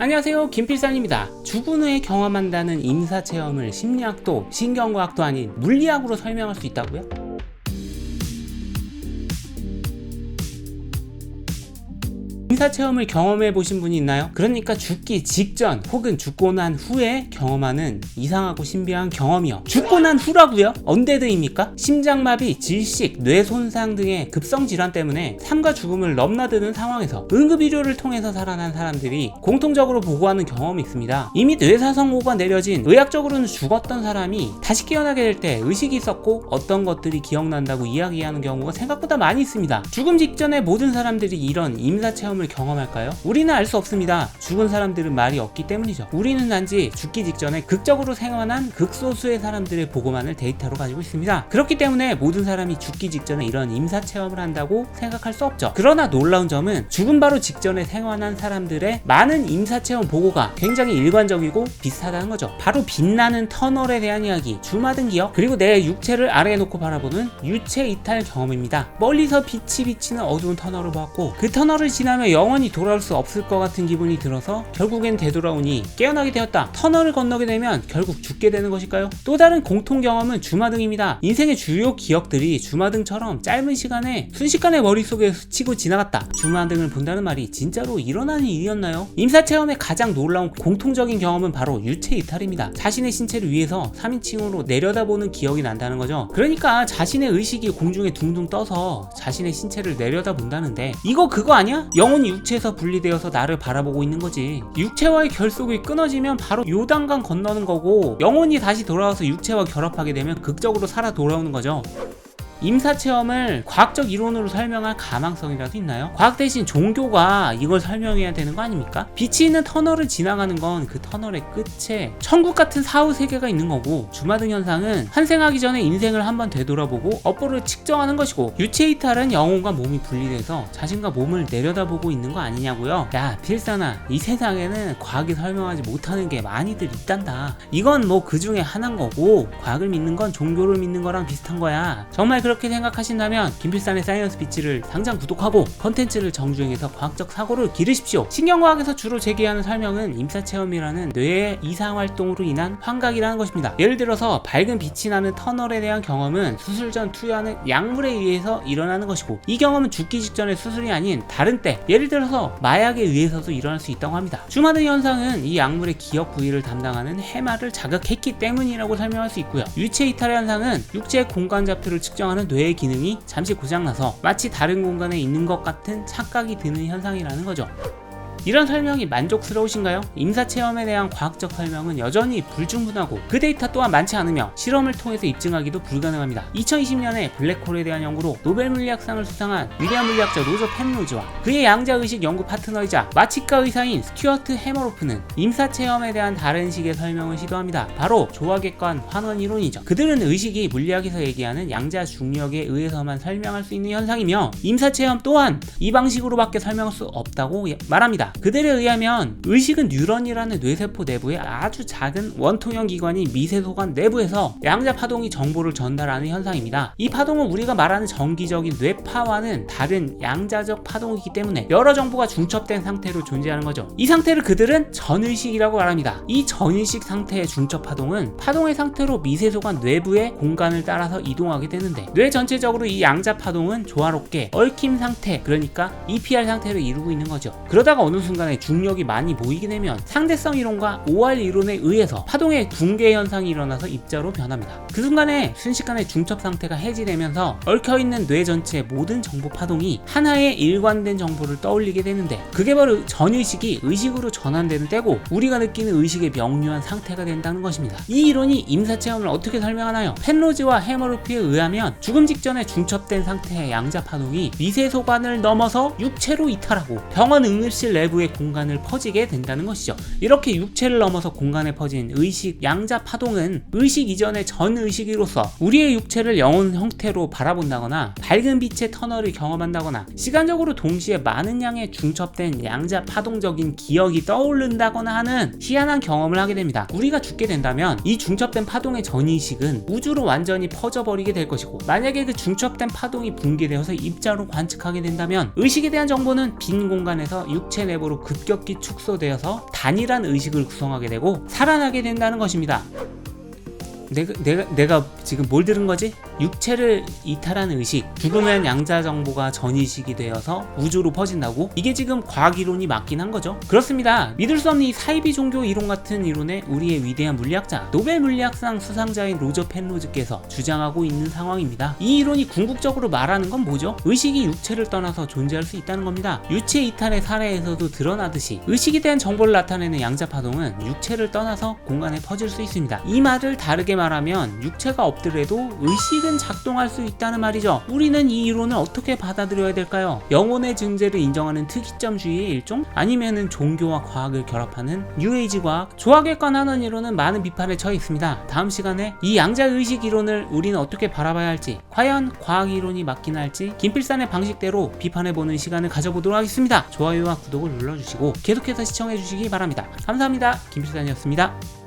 안녕하세요 김필산입니다 죽은 후에 경험한다는 임사체험을 심리학도 신경과학도 아닌 물리학으로 설명할 수 있다고요? 임사체험을 경험해 보신 분이 있나요? 그러니까 죽기 직전 혹은 죽고 난 후에 경험하는 이상하고 신비한 경험이요. 죽고 난 후라고요? 언데드입니까? 심장마비, 질식, 뇌 손상 등의 급성 질환 때문에 삶과 죽음을 넘나드는 상황에서 응급 의료를 통해서 살아난 사람들이 공통적으로 보고하는 경험이 있습니다. 이미 뇌사성호가 내려진 의학적으로는 죽었던 사람이 다시 깨어나게 될 때 의식이 있었고 어떤 것들이 기억난다고 이야기하는 경우가 생각보다 많이 있습니다. 죽음 직전에 모든 사람들이 이런 임사 체험을 경험할까요? 우리는 알 수 없습니다. 죽은 사람들은 말이 없기 때문이죠. 우리는 단지 죽기 직전에 극적으로 생활한 극소수의 사람들의 보고만을 데이터로 가지고 있습니다. 그렇기 때문에 모든 사람이 죽기 직전에 이런 임사 체험을 한다고 생각할 수 없죠. 그러나 놀라운 점은 죽음 바로 직전에 생활한 사람들의 많은 임사 체험 보고가 굉장히 일관적이고 비슷하다는 거죠. 바로 빛나는 터널에 대한 이야기, 주마등 기억, 그리고 내 육체를 아래에 놓고 바라보는 유체 이탈 경험입니다. 멀리서 빛이 비치는 어두운 터널을 보았고 그 터널을 지나며 영원히 돌아올 수 없을 것 같은 기분이 들어서 결국엔 되돌아오니 깨어나게 되었다. 터널을 건너게 되면 결국 죽게 되는 것일까요? 또 다른 공통 경험은 주마등입니다. 인생의 주요 기억들이 주마등처럼 짧은 시간에 순식간에 머릿속에 스치고 지나갔다. 주마등을 본다는 말이 진짜로 일어나는 일이었나요? 임사체험의 가장 놀라운 공통적인 경험은 바로 유체 이탈입니다. 자신의 신체를 위해서 3인칭으로 내려다보는 기억이 난다는 거죠. 그러니까 자신의 의식이 공중에 둥둥 떠서 자신의 신체를 내려다본다는데 이거 그거 아니야? 영혼이 육체에서 분리되어서 나를 바라보고 있는 거지. 육체와의 결속이 끊어지면 바로 요단강 건너는 거고 영혼이 다시 돌아와서 육체와 결합하게 되면 극적으로 살아 돌아오는 거죠. 임사체험을 과학적 이론으로 설명할 가망성이라도 있나요? 과학 대신 종교가 이걸 설명해야 되는 거 아닙니까? 빛이 있는 터널을 지나가는 건 그 터널의 끝에 천국 같은 사후 세계가 있는 거고 주마등 현상은 환생하기 전에 인생을 한번 되돌아보고 업보를 측정하는 것이고 유체 이탈은 영혼과 몸이 분리돼서 자신과 몸을 내려다보고 있는 거 아니냐고요? 야 필사나 이 세상에는 과학이 설명하지 못하는 게 많이들 있단다. 이건 뭐 그 중에 하나인 거고 과학을 믿는 건 종교를 믿는 거랑 비슷한 거야. 정말 그 렇게 생각하신다면 김필산의 사이언스 비치를 당장 구독하고 컨텐츠를 정주행해서 과학적 사고를 기르십시오. 신경과학에서 주로 제기하는 설명은 임사체험이라는 뇌의 이상 활동으로 인한 환각이라는 것입니다. 예를 들어서 밝은 빛이 나는 터널에 대한 경험은 수술 전 투여하는 약물에 의해서 일어나는 것이고 이 경험은 죽기 직전의 수술이 아닌 다른 때 예를 들어서 마약에 의해서도 일어날 수 있다고 합니다. 주마등 현상은 이 약물의 기억 부위를 담당하는 해마를 자극했기 때문이라고 설명할 수 있고요. 유체 이탈 현상은 육체의 공간 잡표를 측정하는 뇌의 기능이 잠시 고장나서 마치 다른 공간에 있는 것 같은 착각이 드는 현상이라는 거죠. 이런 설명이 만족스러우신가요? 임사체험에 대한 과학적 설명은 여전히 불충분하고 그 데이터 또한 많지 않으며 실험을 통해서 입증하기도 불가능합니다. 2020년에 블랙홀에 대한 연구로 노벨 물리학상을 수상한 위대한 물리학자 로저 펜로즈와 그의 양자의식 연구 파트너이자 마취과 의사인 스튜어트 해머로프는 임사체험에 대한 다른 식의 설명을 시도합니다. 바로 조화객관 환원 이론이죠. 그들은 의식이 물리학에서 얘기하는 양자 중력에 의해서만 설명할 수 있는 현상이며 임사체험 또한 이 방식으로밖에 설명할 수 없다고 말합니다. 그들에 의하면 의식은 뉴런이라는 뇌세포 내부에 아주 작은 원통형 기관인 미세소관 내부에서 양자 파동이 정보를 전달하는 현상입니다. 이 파동은 우리가 말하는 정기적인 뇌파와는 다른 양자적 파동이기 때문에 여러 정보가 중첩된 상태로 존재하는 거죠. 이 상태를 그들은 전의식이라고 말합니다. 이 전의식 상태의 중첩 파동은 파동의 상태로 미세소관 내부의 공간을 따라서 이동하게 되는데 뇌 전체적으로 이 양자 파동은 조화롭게 얽힘 상태 그러니까 EPR 상태를 이루고 있는 거죠. 그러다가 어느 순간에 중력이 많이 모이게 되면 상대성 이론과 OR 이론에 의해서 파동의 붕괴 현상이 일어나서 입자로 변합니다. 그 순간에 순식간에 중첩 상태가 해지되면서 얽혀있는 뇌 전체의 모든 정보 파동이 하나의 일관된 정보를 떠올리게 되는데 그게 바로 전의식이 의식으로 전환되는 때고 우리가 느끼는 의식의 명료한 상태가 된다는 것입니다. 이 이론이 임사체험을 어떻게 설명하나요? 펜로즈와 해머루피에 의하면 죽음 직전에 중첩된 상태의 양자 파동이 미세 소관을 넘어서 육체로 이탈하고 병원 응급실 내 부의 공간을 퍼지게 된다는 것이죠. 이렇게 육체를 넘어서 공간에 퍼진 의식 양자 파동은 의식 이전의 전 의식으로서 우리의 육체를 영혼 형태로 바라본다거나 밝은 빛의 터널을 경험한다거나 시간적으로 동시에 많은 양의 중첩된 양자 파동적인 기억이 떠오른다거나 하는 희한한 경험을 하게 됩니다. 우리가 죽게 된다면 이 중첩된 파동의 전의식은 우주로 완전히 퍼져버리게 될 것이고 만약에 그 중첩된 파동이 붕괴되어서 입자로 관측하게 된다면 의식에 대한 정보는 빈 공간에서 육체 내부 내부로 급격히 축소되어서 단일한 의식을 구성하게 되고 살아나게 된다는 것입니다. 내가, 내가, 내가 지금 뭘 들은 거지? 육체를 이탈한 의식, 죽으면 양자 정보가 전이식이 되어서 우주로 퍼진다고? 이게 지금 과학 이론이 맞긴 한 거죠. 그렇습니다. 믿을 수 없는 이 사이비 종교 이론 같은 이론에 우리의 위대한 물리학자, 노벨 물리학상 수상자인 로저 펜로즈께서 주장하고 있는 상황입니다. 이 이론이 궁극적으로 말하는 건 뭐죠? 의식이 육체를 떠나서 존재할 수 있다는 겁니다. 유체 이탈의 사례에서도 드러나듯이 의식에 대한 정보를 나타내는 양자 파동은 육체를 떠나서 공간에 퍼질 수 있습니다. 이 말을 다르게 말하면 육체가 없더라도 의식은 작동할 수 있다는 말이죠. 우리는 이 이론을 어떻게 받아들여야 될까요? 영혼의 존재를 인정하는 특이점주의의 일종? 아니면은 종교와 과학을 결합하는 뉴에이지 과학? 조학에 관한 이론은 많은 비판에 처해 있습니다. 다음 시간에 이 양자 의식 이론을 우리는 어떻게 바라봐야 할지, 과연 과학 이론이 맞긴 할지 김필산의 방식대로 비판해보는 시간을 가져보도록 하겠습니다. 좋아요와 구독을 눌러주시고 계속해서 시청해주시기 바랍니다. 감사합니다. 김필산이었습니다.